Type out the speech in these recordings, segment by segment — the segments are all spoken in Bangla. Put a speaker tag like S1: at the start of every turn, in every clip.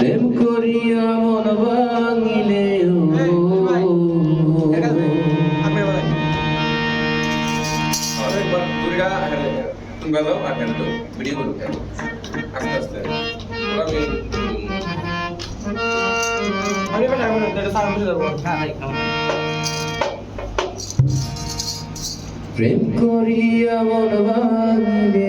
S1: প্রেম করিয়া মন ভাঙিলে প্রেম করিয়া মন ভাঙিলে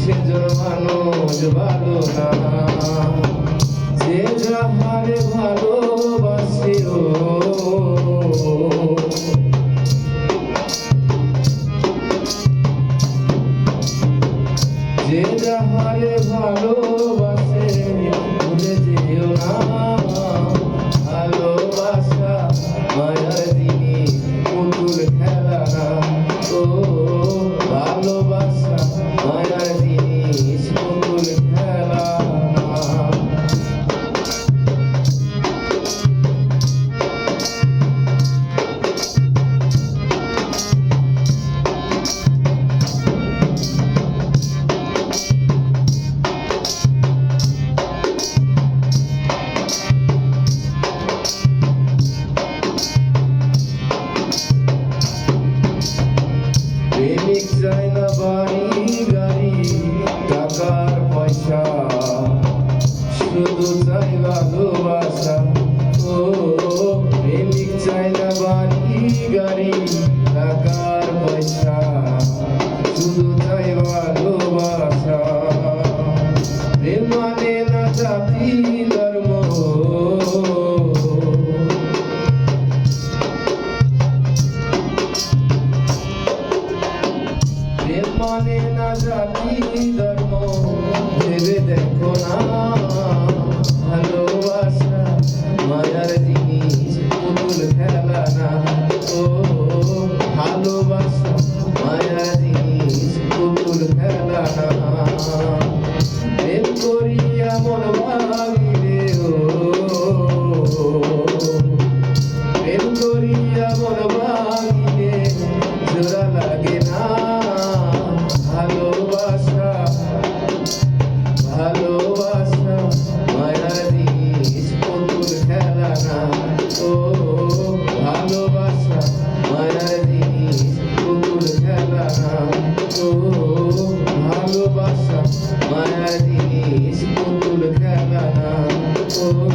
S1: সেজন মানুষ ভালো না যে যাহারে ভালোবাসে ভালোবাসা। বাড়ি, গাড়ি, টাকার পয়সা। শুধু মানে না জাতি, ধর্ম। মানে না জাতি, ধর্ম। ভেবে দেখো না। ভালোবাসা, মায়ার জিনিস, পুতুল খেলা ভালোবাসা, মায়ার জিনিস, পুতুল খেলা না। প্রেম করিয়া মন ভাঙিলে ও Oh.